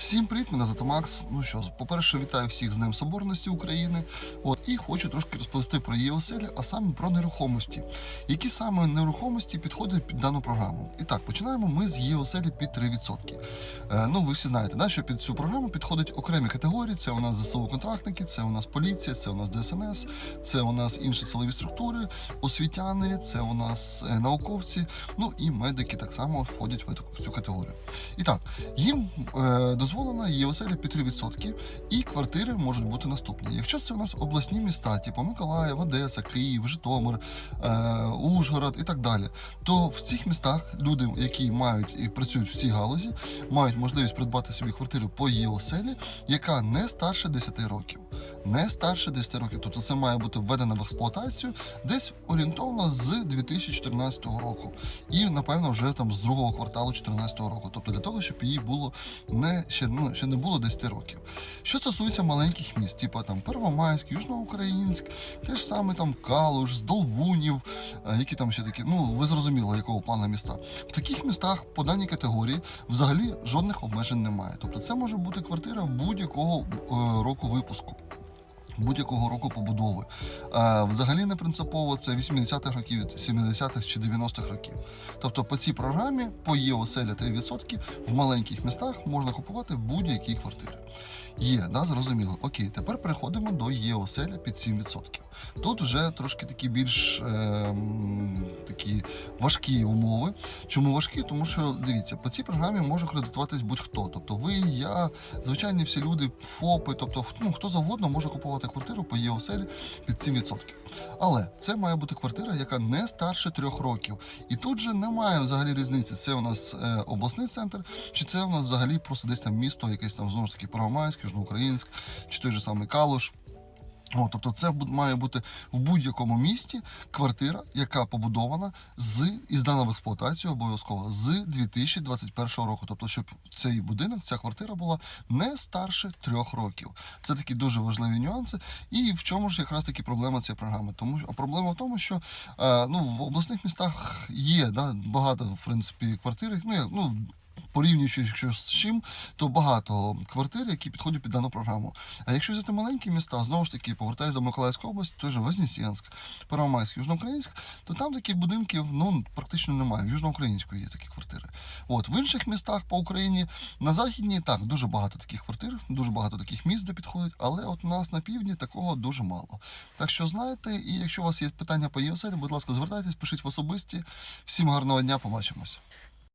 Всім привіт, мене звати Макс. Ну що, по-перше, вітаю всіх з Днем Соборності України. От і хочу трошки розповісти про її оселі, а саме про нерухомості. Які саме нерухомості підходять під дану програму? І так, починаємо ми з її оселі під 3%. Е, ну, ви всі знаєте, да, що під цю програму підходять окремі категорії. Це у нас ЗСУ-контрактники, це у нас поліція, це у нас ДСНС, це у нас інші силові структури, освітяни, це у нас е, науковці, ну і медики так само входять в цю категорію. І так, їм е, дозволено є оселя під 3%, і квартири можуть бути наступні. Якщо це у нас обласні міста, типу Миколаїв, Одеса, Київ, Житомир, е, Ужгород і так далі, то в цих містах люди, які мають і працюють в цій галузі, мають можливість придбати собі квартиру по її оселі, яка не старше 10 років. Не старше 10 років, тобто це має бути введено в експлуатацію десь орієнтовно з 2014 року, і напевно вже там з другого кварталу 2014 року. Тобто для того, щоб їй було не ще ну ще не було 10 років. Що стосується маленьких міст, типу там Первомайськ, Южноукраїнськ, те ж саме там Калуш, Здолбунів, е, які там ще такі, ну ви зрозуміли, якого плану міста. В таких містах по даній категорії взагалі жодних обмежень немає. Тобто це може бути квартира будь-якого е, року випуску будь-якого року побудови. Е, взагалі не принципово це 80-х років, 70-х чи 90-х років. Тобто по цій програмі по є оселя 3% в маленьких містах можна купувати будь-які квартири. Є, да, зрозуміло. Окей, тепер переходимо до є під 7%. Тут вже трошки такі більш е, такі важкі умови. Чому важкі? Тому що дивіться, по цій програмі може кредитуватись будь-хто. Тобто ви, я, звичайні всі люди, ФОПи, тобто ну, хто завгодно може купувати квартиру по є під 7%. Але це має бути квартира, яка не старше трьох років. І тут же немає взагалі різниці. Це у нас е, обласний центр, чи це у нас взагалі просто десь там місто, якесь там знову ж таки Первомайськ, Южноукраїнськ, чи той же самий Калуш. О, тобто це має бути в будь-якому місті квартира, яка побудована з і здана в експлуатацію обов'язково з 2021 року. Тобто, щоб цей будинок, ця квартира була не старше трьох років. Це такі дуже важливі нюанси. І в чому ж якраз таки проблема цієї програми? Тому а проблема в тому, що е, ну в обласних містах є да, багато в принципі квартир. Ну, як- ну порівнюючи якщо з чим, то багато квартир, які підходять під дану програму. А якщо взяти маленькі міста, знову ж таки, повертаюся до Миколаївської області, той же Вознесенськ, Первомайськ, Южноукраїнськ, то там таких будинків ну практично немає. В Южноукраїнську є такі квартири. От в інших містах по Україні на західній так дуже багато таких квартир, дуже багато таких міст, де підходять, але от у нас на півдні такого дуже мало. Так що знаєте, і якщо у вас є питання по ЄСЛ, будь ласка, звертайтесь, пишіть в особисті. Всім гарного дня, побачимось.